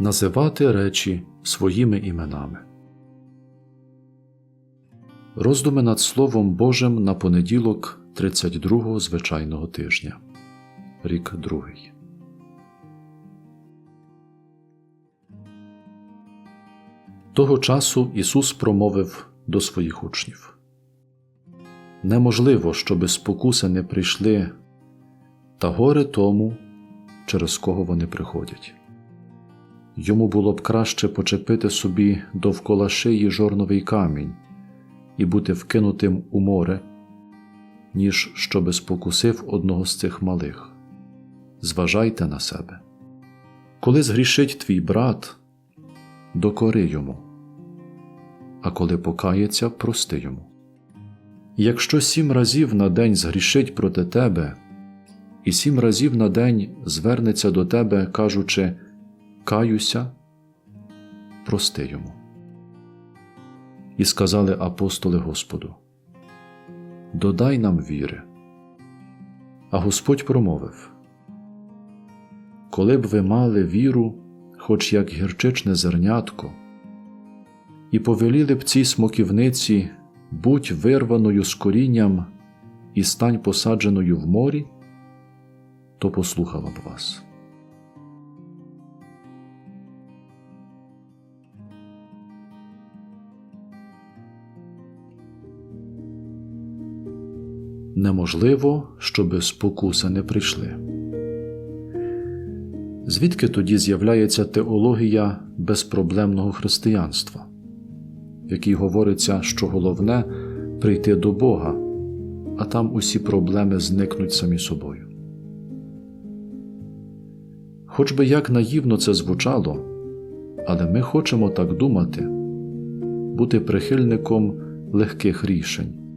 Називати речі своїми іменами. Роздуми над Словом Божим на понеділок 32-го звичайного тижня. Рік другий. Того часу Ісус промовив до своїх учнів Неможливо, щоби спокуси не прийшли, та горе тому, через кого вони приходять. Йому було б краще почепити собі довкола шиї жорновий камінь і бути вкинутим у море, ніж щоби спокусив одного з цих малих. Зважайте на себе. Коли згрішить твій брат, докори йому, а коли покається, прости йому. Якщо сім разів на день згрішить проти тебе, і сім разів на день звернеться до тебе, кажучи Каюся, прости йому. І сказали апостоли Господу: Додай нам віри. А Господь промовив: Коли б ви мали віру, хоч як гірчичне зернятко, і повеліли б цій смоківниці будь вирваною з корінням і стань посадженою в морі, то послухала б вас. Неможливо, щоби спокуси не прийшли. Звідки тоді з'являється теологія безпроблемного християнства, в якій говориться, що головне прийти до Бога, а там усі проблеми зникнуть самі собою. Хоч би як наївно це звучало, але ми хочемо так думати, бути прихильником легких рішень.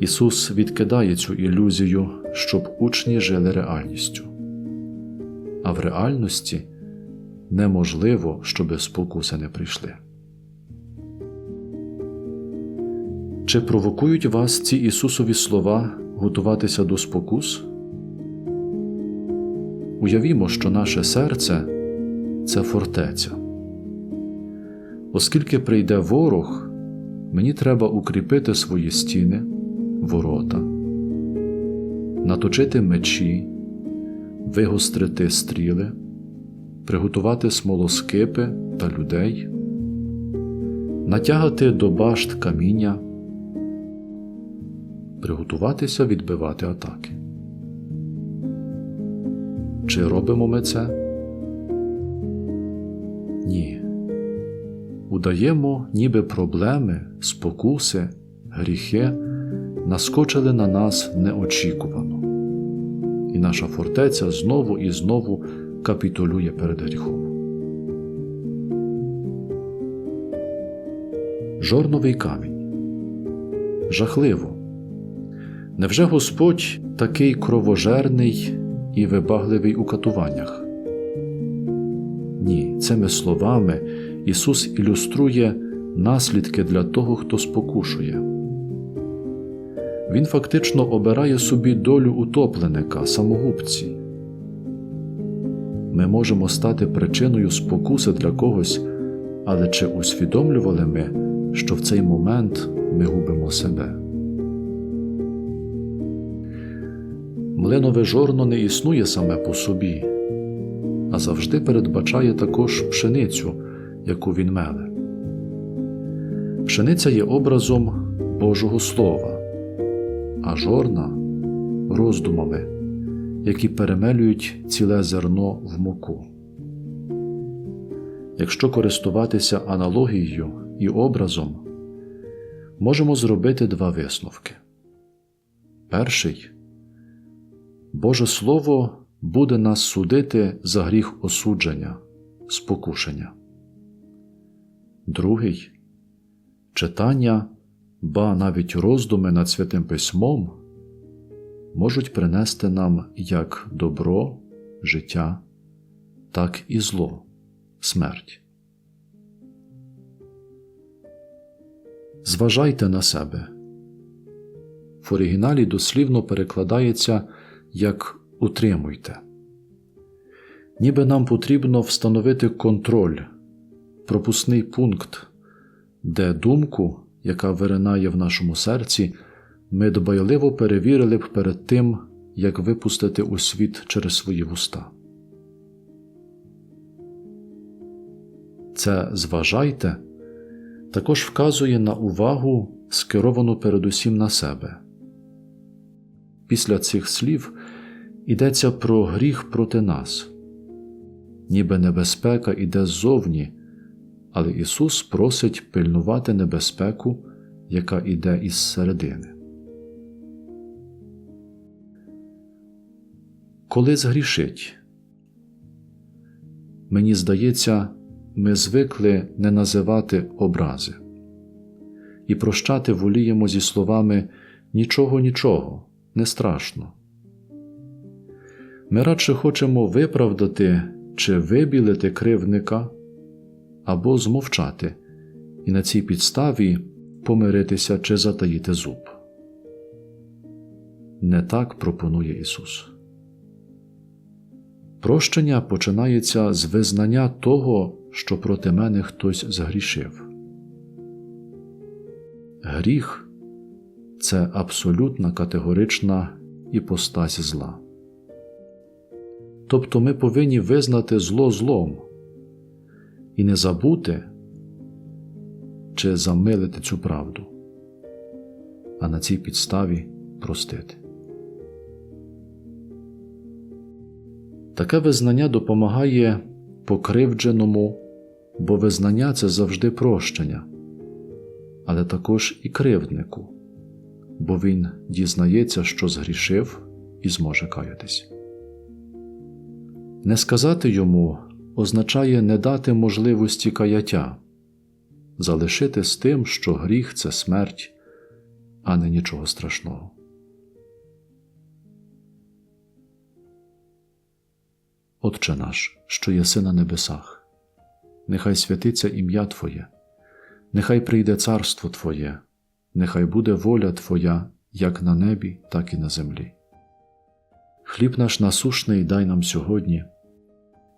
Ісус відкидає цю ілюзію, щоб учні жили реальністю. А в реальності неможливо, щоби спокуси не прийшли. Чи провокують вас ці Ісусові слова готуватися до спокус? Уявімо, що наше серце це фортеця. Оскільки прийде ворог, мені треба укріпити свої стіни, ворота, наточити мечі, вигострити стріли, приготувати смолоскипи та людей, натягати до башт каміння, приготуватися відбивати атаки. Чи робимо ми це? Ні. Удаємо, ніби проблеми, спокуси, гріхи наскочили на нас неочікувано, і наша фортеця знову і знову капітулює перед гріхом. Жорновий камінь. Жахливо. Невже Господь такий кровожерний і вибагливий у катуваннях? Ні, цими словами Ісус ілюструє наслідки для того, хто спокушує. Він фактично обирає собі долю утопленика, самогубці. Ми можемо стати причиною спокуси для когось, але чи усвідомлювали ми, що в цей момент ми губимо себе? Млинове жорно не існує саме по собі, а завжди передбачає також пшеницю, яку він меле. Пшениця є образом Божого Слова, а жорна роздумами, які перемелюють ціле зерно в муку. Якщо користуватися аналогією і образом, можемо зробити два висновки. Перший Боже Слово буде нас судити за гріх осудження, спокушення. Другий читання, ба навіть роздуми над Святим Письмом можуть принести нам як добро, життя, так і зло, смерть. Зважайте на себе. В оригіналі дослівно перекладається як утримуйте. ніби нам потрібно встановити контроль, пропускний пункт, де думку, яка виринає в нашому серці, ми дбайливо перевірили б перед тим, як випустити у світ через свої вуста. Це зважайте також вказує на увагу, скеровану передусім на себе. Після цих слів йдеться про гріх проти нас, ніби небезпека йде ззовні, але Ісус просить пильнувати небезпеку, яка йде із середини. Коли згрішить, мені здається, ми звикли не називати образи і прощати воліємо зі словами нічого, нічого, не страшно. Ми радше хочемо виправдати чи вибілити кривника або змовчати і на цій підставі помиритися чи затаїти зуб. Не так пропонує Ісус. Прощення починається з визнання того, що проти мене хтось згрішив. Гріх це абсолютна категорична іпостась зла. Тобто ми повинні визнати зло злом і не забути чи замилити цю правду, а на цій підставі простити. Таке визнання допомагає покривдженому, бо визнання це завжди прощення, але також і кривднику, бо він дізнається, що згрішив і зможе каятись. Не сказати йому означає не дати можливості каяття, залишити з тим, що гріх це смерть, а не нічого страшного. Отче наш, що єси на небесах, нехай святиться ім'я Твоє, нехай прийде царство Твоє, нехай буде воля Твоя як на небі, так і на землі. Хліб наш насушний дай нам сьогодні,